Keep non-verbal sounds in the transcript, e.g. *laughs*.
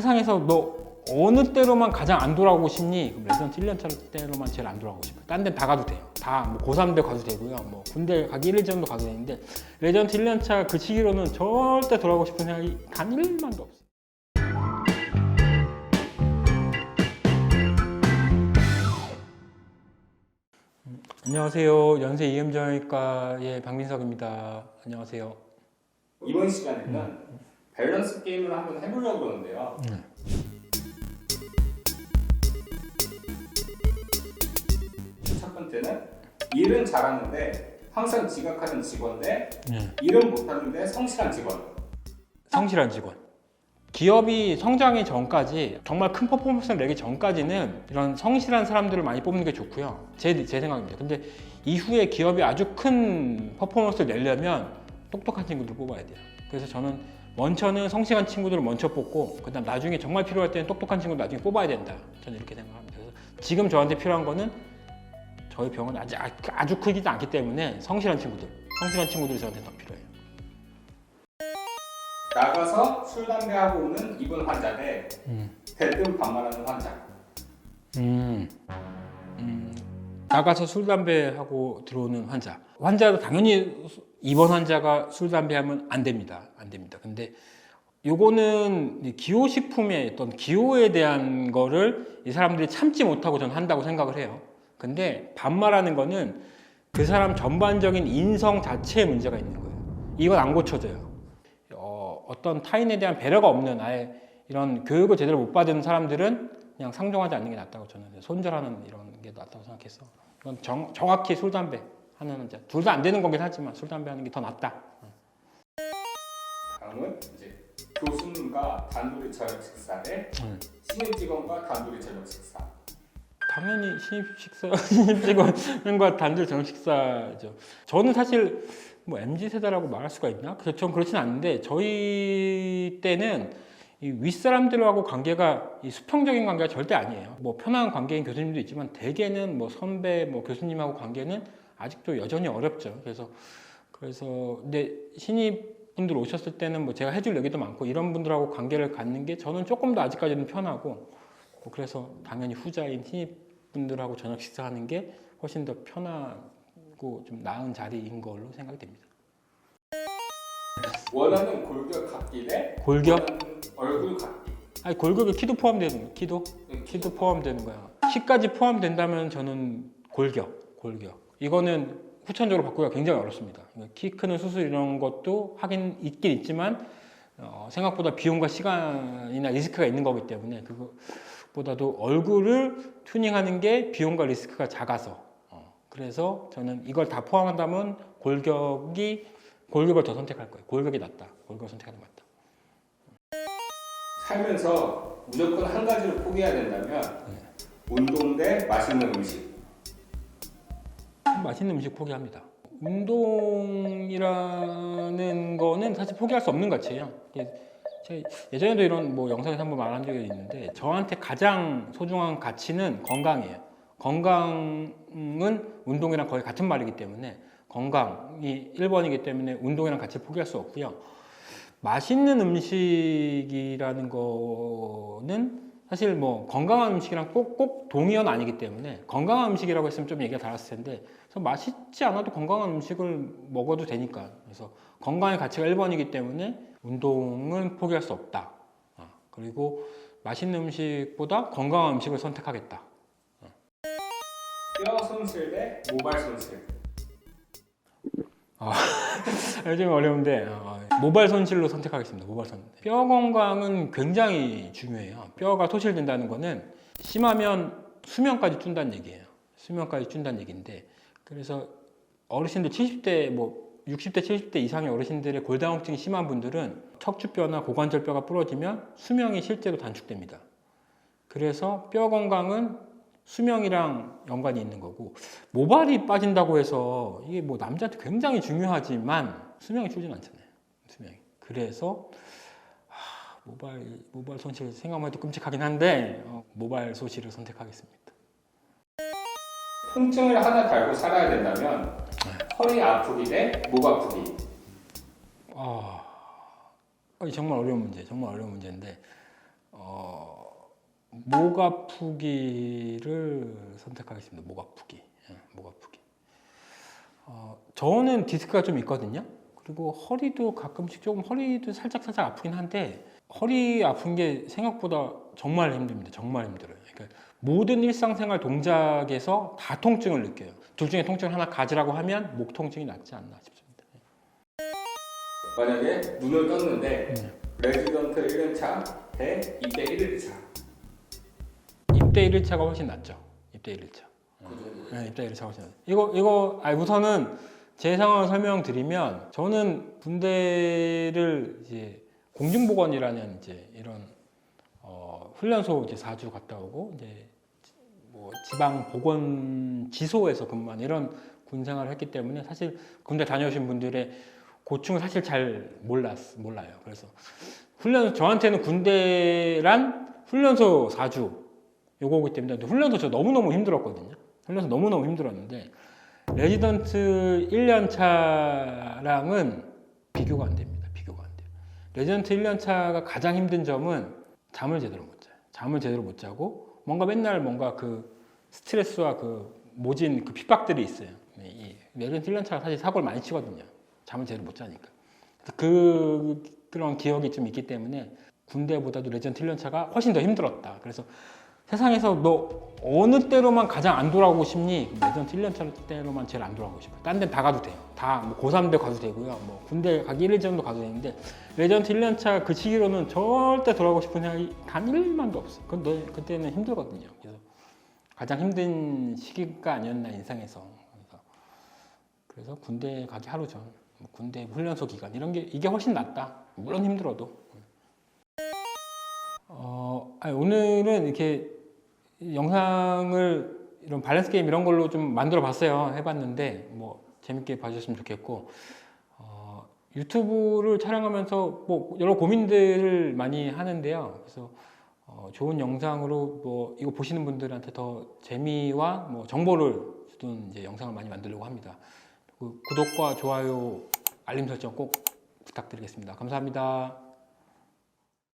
세상에서 너 어느 때로만 가장 안 돌아오고 싶니? 레지던트 1년 차 때로만 제일 안 돌아오고 싶어요. 딴 데는 다 가도 돼요. 다 뭐 고3대 가도 되고요. 뭐 군대 가기 1일 전도 가도 되는데 레지던트 1년 차 그 시기로는 절대 돌아오고 싶은 생각이 단 1만도 없어요. 음, 안녕하세요. 연세 이음정외과의 박민석입니다. 안녕하세요. 이번 시간에는 밸런스 게임을 한번 해보려고 그러는데요. 첫 번째는 일은 잘하는데 항상 지각하는 직원 대 네. 일은 못하는데 성실한 직원. 성실한 직원. 기업이 성장하기 전까지 정말 큰 퍼포먼스를 내기 전까지는 이런 성실한 사람들을 많이 뽑는 게 좋고요. 제, 제 생각입니다. 근데 이후에 기업이 아주 큰 퍼포먼스를 내려면 똑똑한 친구들 뽑아야 돼요. 그래서 저는 먼저는 성실한 친구들을 먼저 뽑고 그다음 나중에 정말 필요할 때는 똑똑한 친구를 나중에 뽑아야 된다. 저는 이렇게 생각합니다. 그래서 지금 저한테 필요한 거는 저희 병원 아직 아- 아주 크지도 않기 때문에 성실한 친구들, 성실한 친구들이 저한테 더 필요해요. 나가서 술 담배 하고 오는 입원 환자 대 음. 대뜸 반말하는 환자. 음, 음, 나가서 술 담배 하고 들어오는 환자. 환자도 당연히 수- 입원 환자가 술 담배 하면 안 됩니다. 안 됩니다. 근데 요거는 이 기호식품의 어떤 기호에 대한 거를 이 사람들이 참지 못하고 저는 한다고 생각을 해요. 근데 반말하는 거는 그 사람 전반적인 인성 자체에 문제가 있는 거예요. 이건 안 고쳐져요. 어, 어떤 타인에 대한 배려가 없는 아예 이런 교육을 제대로 못 받은 사람들은 그냥 상종하지 않는 게 낫다고 저는 손절하는 이런 게 낫다고 생각해서 이건 정, 정확히 술 담배 하는 환자 둘다 안 되는 거긴 하지만 술 담배 하는 게 더 낫다. 다음은 이제 교수님과 단둘이 저녁 식사 대 음. 신입 직원과 단둘이 저녁 식사. 당연히 신입 식사 *laughs* 신입 직원과 단둘 저녁 식사죠. 저는 사실 뭐 mz 세대라고 말할 수가 있나? 그래서 전 그렇진 않은데 저희 때는 이 윗사람들하고 관계가 이 수평적인 관계가 절대 아니에요. 뭐 편한 관계인 교수님도 있지만 대개는 뭐 선배 뭐 교수님하고 관계는 아직도 여전히 어렵죠. 그래서 그래서 근데 신입 분들 오셨을 때는 뭐 제가 해줄 얘기도 많고 이런 분들하고 관계를 갖는 게 저는 조금 더 아직까지는 편하고 뭐 그래서 당연히 후자인 신입 분들하고 저녁 식사하는 게 훨씬 더 편하고 좀 나은 자리인 걸로 생각이 됩니다. 원하는 골격 각기 대 골격? 얼굴. 아니 골격에 키도 포함되는. 키도 키도 포함되는 거야. 키까지 포함된다면 저는 골격, 골격. 이거는 후천적으로 바꾸기가 굉장히 어렵습니다. 그러니까 키 크는 수술 이런 것도 하긴 있긴 있지만 어, 생각보다 비용과 시간이나 리스크가 있는 거기 때문에 그거보다도 얼굴을 튜닝하는 게 비용과 리스크가 작아서 어, 그래서 저는 이걸 다 포함한다면 골격이 골격을 더 선택할 거예요. 골격이 낫다. 골격을 선택하는 게 맞다. 살면서 무조건 한 가지를 포기해야 된다면 네. 운동 대 맛있는 음식. 맛있는 음식 포기합니다. 운동이라는 거는 사실 포기할 수 없는 가치예요. 예전에도 이런 뭐 영상에서 한번 말한 적이 있는데 저한테 가장 소중한 가치는 건강이에요. 건강은 운동이랑 거의 같은 말이기 때문에 건강이 1번이기 때문에 운동이랑 같이 포기할 수 없고요. 맛있는 음식이라는 거는 사실 뭐 건강한 음식이랑 꼭, 꼭 동의어는 아니기 때문에 건강한 음식이라고 했으면 좀 얘기가 달랐을 텐데 그래서 맛있지 않아도 건강한 음식을 먹어도 되니까. 그래서 건강의 가치가 1번이기 때문에 운동은 포기할 수 없다. 어, 그리고 맛있는 음식보다 건강한 음식을 선택하겠다. 뼈 손실 대 모발 손실. *laughs* 요즘 어려운데 어, 모발 손실로 선택하겠습니다. 모발 손. 뼈 건강은 굉장히 중요해요. 뼈가 소실된다는 거는 심하면 수명까지 준다는 얘기예요. 수명까지 준다는 얘기인데 그래서 어르신들 70대 뭐 60대 70대 이상의 어르신들의 골다공증이 심한 분들은 척추뼈나 고관절뼈가 부러지면 수명이 실제로 단축됩니다. 그래서 뼈 건강은 수명이랑 연관이 있는 거고 모발이 빠진다고 해서 이게 뭐 남자한테 굉장히 중요하지만 수명이 줄진 않잖아요. 수명이. 그래서 하, 모발 모발 손실 생각만 해도 끔찍하긴 한데 어, 모발 소실을 선택하겠습니다. 통증을 하나 달고 살아야 된다면 허리 아프기 대 목 아프기. 아, 어, 이 정말 어려운 문제, 정말 어려운 문제인데 어, 목 아프기를 선택하겠습니다. 목 아프기. 예, 목 아프기. 어, 저는 디스크가 좀 있거든요. 그리고 허리도 가끔씩 조금 허리도 살짝 살짝 아프긴 한데 허리 아픈 게 생각보다 정말 힘듭니다. 정말 힘들어요. 그러니까 모든 일상생활 동작에서 다 통증을 느껴요. 둘 중에 통증을 하나 가지라고 하면 목 통증이 낫지 않나 싶습니다. 만약에 눈을 떴는데 네. 레지던트 1년차 대 입대 1일차 입대 1일차가 훨씬 낫죠. 입대 1일차. 그 정도. 네, 입대 1일차 훨씬 낫죠. 이거 이거 아니 우선은 제 상황을 설명드리면 저는 군대를 이제 공중보건이라는 이제 이런 어, 훈련소 이제 4주 갔다 오고 이제 뭐 지방 보건 지소에서 근무한 이런 군 생활을 했기 때문에 사실 군대 다녀오신 분들의 고충을 사실 잘 몰랐 몰라요. 그래서 훈련 저한테는 군대란 훈련소 4주 요거기 때문에 근데 훈련소 저 너무너무 힘들었거든요. 훈련소 너무너무 힘들었는데 레지던트 1년 차랑은 비교가 안 됩니다. 비교가 안 돼요. 레지던트 1년 차가 가장 힘든 점은 잠을 제대로 못 자요. 잠을 제대로 못 자고 뭔가 맨날 뭔가 그 스트레스와 그 모진 그 핍박들이 있어요. 네, 이 레지던트 1년 차가 사실 사고를 많이 치거든요. 잠을 제대로 못 자니까. 그 그런 기억이 좀 있기 때문에 군대보다도 레지던트 1년 차가 훨씬 더 힘들었다. 그래서 세상에서 너 어느 때로만 가장 안 돌아오고 싶니? 레전트 1년 때로만 제일 안 돌아오고 싶어. 딴 데는 다 가도 돼요. 다 뭐 고3 때 가도 되고요. 뭐 군대 가기 1일 전도 가도 되는데 레전트 1년 차 그 시기로는 절대 돌아오고 싶은 생각이 단 1만도 없어요. 근데 그때는 힘들거든요. 그래서 가장 힘든 시기가 아니었나 인상에서. 그래서, 그래서 군대 가기 하루 전, 뭐 군대 훈련소 기간 이런 게 이게 훨씬 낫다. 물론 힘들어도. 어, 아니, 오늘은 이렇게 영상을 이런 밸런스 게임 이런 걸로 좀 만들어 봤어요. 해봤는데 뭐 재밌게 봐주셨으면 좋겠고 어, 유튜브를 촬영하면서 뭐 여러 고민들을 많이 하는데요. 그래서 어, 좋은 영상으로 뭐 이거 보시는 분들한테 더 재미와 뭐 정보를 주는 이제 영상을 많이 만들려고 합니다. 그 구독과 좋아요, 알림 설정 꼭 부탁드리겠습니다. 감사합니다.